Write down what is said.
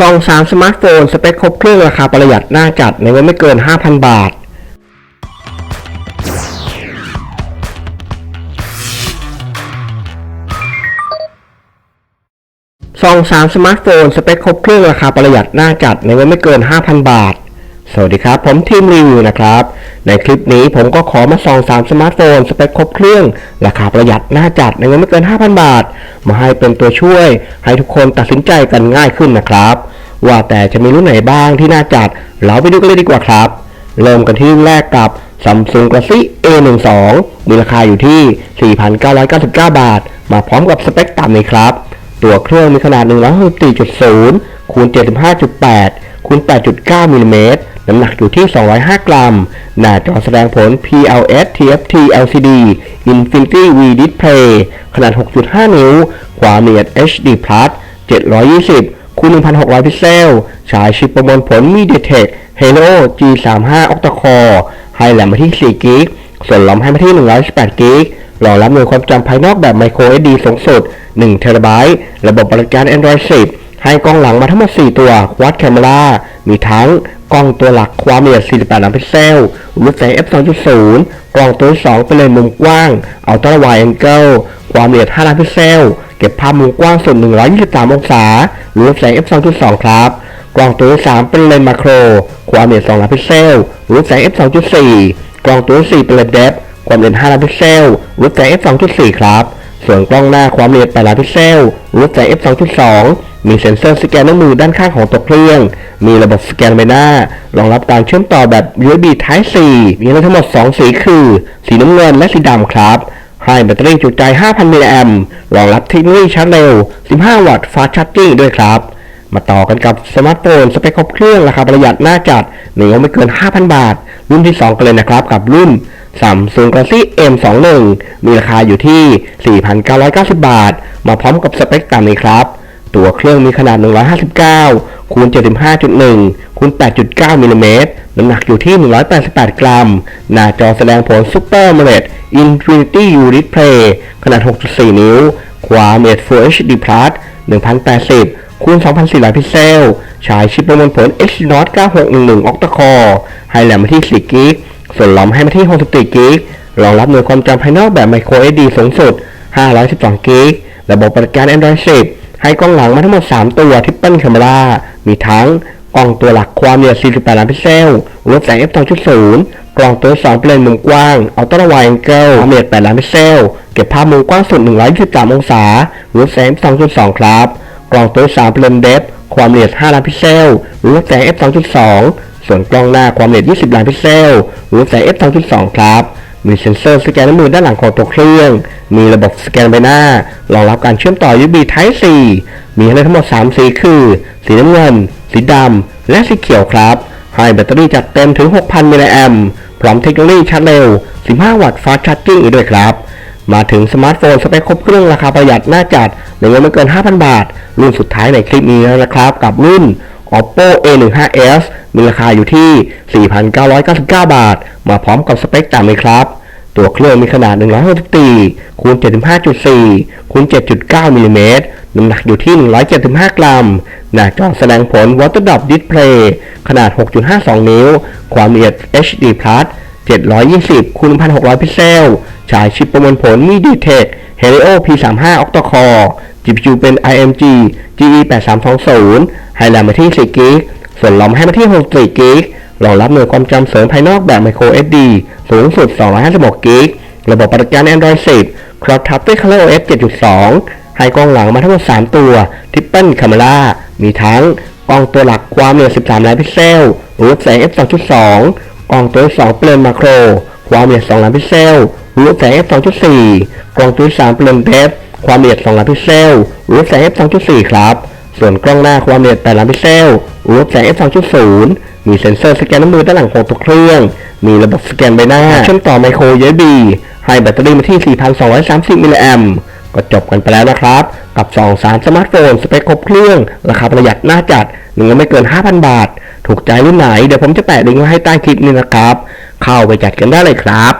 ซองสามสมาร์ทโฟน สเปคครบเครื่องราคาประหยัดน่าจัดในวันไม่เกิน 5,000 บาท ซองสามสมาร์ทโฟน สเปคครบเครื่องราคาประหยัดน่าจัดในวันไม่เกิน 5,000 บาท สวัสดีครับ ผมทีมรีวิวนะครับ ในคลิปนี้ผมก็ขอมาซองสามสมาร์ทโฟน สเปคครบเครื่อง ราคาประหยัดน่าจัดในวันไม่เกิน 5,000 บาท มาให้เป็นตัวช่วย ให้ทุกคนตัดสินใจกันง่ายขึ้นนะครับ ว่าแต่จะมีรุ่นไหนบ้างที่น่าจัด เราไปดูกันเลยดีกว่าครับ เริ่มกันที่รุ่นแรกกับ Samsung Galaxy A12 มีราคาอยู่ที่ 4,999 บาท มาพร้อมกับสเปคตามนี้ครับ ตัวเครื่องมีขนาด 164.0คูณ75.8คูณ8.9มิลลิเมตร น้ำหนักอยู่ที่ 205 กรัม หน้าจอแสดงผล PLS TFT LCD Infinity V Display ขนาด 6.5 นิ้ว ความละเอียด HD Plus 720คูณ1,600 พิกเซล ฉายชิปประมวลผล MediaTek Helio G35 Octa Core ให้แรมมาที่ 4 กิก ส่วนลอมให้มาที่ 118 กิกรองรับหน่วยความจำภายนอกแบบ Micro SD สูงสุด1เทราไบต์ระบบบริการ Android 10 ให้กล้องหลังมาทั้งหมด 4 ตัว Quad Camera มีทั้ง กล้องตัวหลักความละเอียด 48 ล้านพิกเซลรูปแสง f 2.0 กล้องตัวที่2เป็นเลนส์มุมกว้าง Ultra Wide Angle ความละเอียด 5 ล้านพิกเซล เก็บภาพมุมกว้างสุด 123 องศารูปแสง f 2.2 ครับ กล้องตัวที่3เป็นเลนส์มาโคร ความละเอียด 2 ล้านพิกเซลรูปแสง f 2.4 กล้องตัวที่4เป็นเลนส์เดฟความละเอียด 5 ล้านพิกเซลรูปแสง f 2.4 ครับ ส่วนกล้องหน้าความละเอียด8ล้านพิกเซลรูปแสง f 2.2 มีเซ็นเซอร์สแกนนิ้วมือด้านข้างของตัวเครื่อง มีระบบสแกนใบหน้ารองรับการเชื่อมต่อแบบ USB Type C มีให้ทั้งหมด 2 สีคือ สีน้ำเงินและสีดำครับให้แบตเตอรี่จุใจ 5,000 มิลลิแอมรองรับเทคโนโลยีชาร์จเร็ว 15 วัตต์ฟาสต์ชาร์จิ่งด้วยครับ มาต่อกันกับสมาร์ทโฟนสเปคครบเครื่องราคาประหยัดน่าจัดในงไม่เกิน 5,000 บาท รุ่นที่ 2 กันเลยนะครับ กับรุ่น Samsung Galaxy M21 มีราคาอยู่ที่ 4,990 บาท มาพร้อมกับสเปคตามนี้ครับ ตัวเครื่องมีขนาด 159คูณ75.1คูณ8.9มิลลิเมตรน้ำหนักอยู่ที่ 188 กรัม หน้าจอแสดงผล Super AMOLED Infinity U Display ขนาด 6.4 นิ้ว ความละเอียด Full HD Plus 1080คูณ2,400 พิกเซลฉายชิปประมวลผล Exynos 9611 Octa Core ให้แรมมาที่4กิก ส่วนหลอมให้มาที่ 64 กิกรองรับหน่วยความจำภายนอกแบบ Micro SD สูงสุด 512 กิกระบบปฏิการ Android 10 ให้กล้องหลังมาทั้งหมด 3 ตัว Triple Camera มีทั้งกล้องตัวหลักความละเอียด 48 ล้านพิกเซลรูปแสง f 2.0 กล้องตัว 2 เป็นเลนมุมกว้าง Ultra Wide Angle ความละเอียด 8 ล้านพิกเซล เก็บภาพมุมกว้างสุด 123 องศารูปแสง f 2.2 ครับ กล้องตัวที่3เปลนเดฟความละเอียด 5 ล้านพิกเซลรูปแสง f 2.2 ส่วนกล้องหน้าความละเอียด 20 ล้านพิกเซลรูปแสง f 2.2 ครับ มีเซ็นเซอร์สแกนนิ้วมือด้านหลังของตัวเครื่อง มีระบบสแกนใบหน้ารองรับการเชื่อมต่อ USB Type C มีให้เลือกทั้งหมด 3 สีคือ สีน้ำเงิน สีดำ และสีเขียวครับ ให้แบตเตอรี่จัดเต็มถึง 6,000 มิลลิแอมพร้อมเทคโนโลยีชาร์จเร็ว 15 วัตต์ฟาสต์ชาร์จิ่งอีกด้วยครับ มาถึงสมาร์ทโฟนสเปคครบเครื่องราคาประหยัดน่าจัดในเงินไม่เกิน 5,000 บาท รุ่นสุดท้ายในคลิปนี้แล้วนะครับ กับรุ่น Oppo A15s มีราคาอยู่ที่ 4,999 บาท มาพร้อมกับสเปคตามนี้ครับ ตัวเครื่องมีขนาด 164คูณ75.4คูณ7.9มิลลิเมตรน้ำหนักอยู่ที่ 175 กรัม หน้าจอแสดงผล Water Drop Display ขนาด 6.52 นิ้ว ความละเอียด HD Plus 720 คูณ 1,600 พิกเซล ฉายชิปประมวลผล MediaTek Helio P35 Octa Core GPU เป็น IMG GE8320 ให้แรมมาที่4กิกส่วนลอมให้มาที่64กิกรองรับหน่วยความจำเสริมภายนอกแบบ Micro SD สูงสุด 256กิกระบบปฏิบัติการ Android 10 Cloud t o p ด้วย ColorOS 7.2 ให้กล้องหลังมาทั้งหมด 3 ตัว Triple Camera มีทั้งกล้องตัวหลักความเอียด13 ล้านพิกเซลรูปแสง f 2.2 กล้องตัวที่2เปลนมาโคร ความละเอียด2ล้านพิกเซลรูปแสง f 2.4 กล้องตัวที่3เป็นเลนส์เดฟความละเอียด2ล้านพิกเซลรูปแสง f 2.4 ครับ ส่วนกล้องหน้าความละเอียด8ล้านพิกเซลรูปแสง f 2.0 มีเซ็นเซอร์สแกนน้ำมือด้านหลังของตัวเครื่อง มีระบบสแกนใบหน้าเชื่อมต่อไมโคร USB ให้แบตเตอรี่มาที่ 4,230 มิลลิแอมป์ ก็จบกันไปแล้วนะครับ กับ2 3สมาร์ทโฟน สเปคครบเครื่อง ราคาประหยัดน่าจัดหนึ่งไม่เกิน 5,000 บาท ถูกใจรุ่นไหน เดี๋ยวผมจะแปะลิงก์ไว้ให้ใต้คลิปนี้นะครับ เข้าไปจัดกันได้เลยครับ